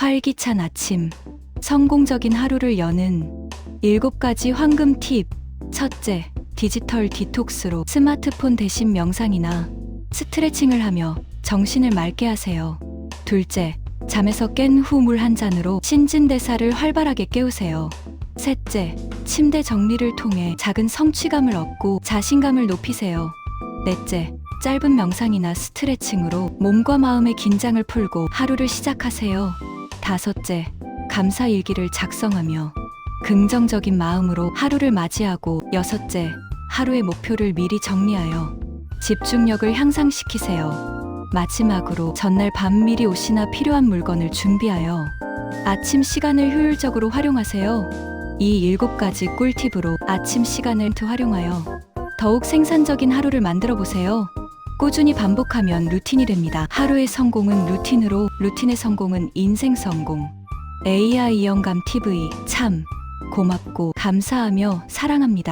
활기찬 아침. 성공적인 하루를 여는 7가지 황금 팁. 첫째, 디지털 디톡스로 스마트폰 대신 명상이나 스트레칭을 하며 정신을 맑게 하세요. 둘째, 잠에서 깬 후 물 한 잔으로 신진대사를 활발하게 깨우세요. 셋째, 침대 정리를 통해 작은 성취감을 얻고 자신감을 높이세요. 넷째, 짧은 명상이나 스트레칭으로 몸과 마음의 긴장을 풀고 하루를 시작하세요. 다섯째, 감사 일기를 작성하며 긍정적인 마음으로 하루를 맞이하고 여섯째, 하루의 목표를 미리 정리하여 집중력을 향상시키세요. 마지막으로 전날 밤 미리 옷이나 필요한 물건을 준비하여 아침 시간을 효율적으로 활용하세요. 이 일곱 가지 꿀팁으로 아침 시간을 활용하여 더욱 생산적인 하루를 만들어 보세요. 꾸준히 반복하면 루틴이 됩니다. 하루의 성공은 루틴으로, 루틴의 성공은 인생 성공. AI 영감 TV 참 고맙고 감사하며 사랑합니다.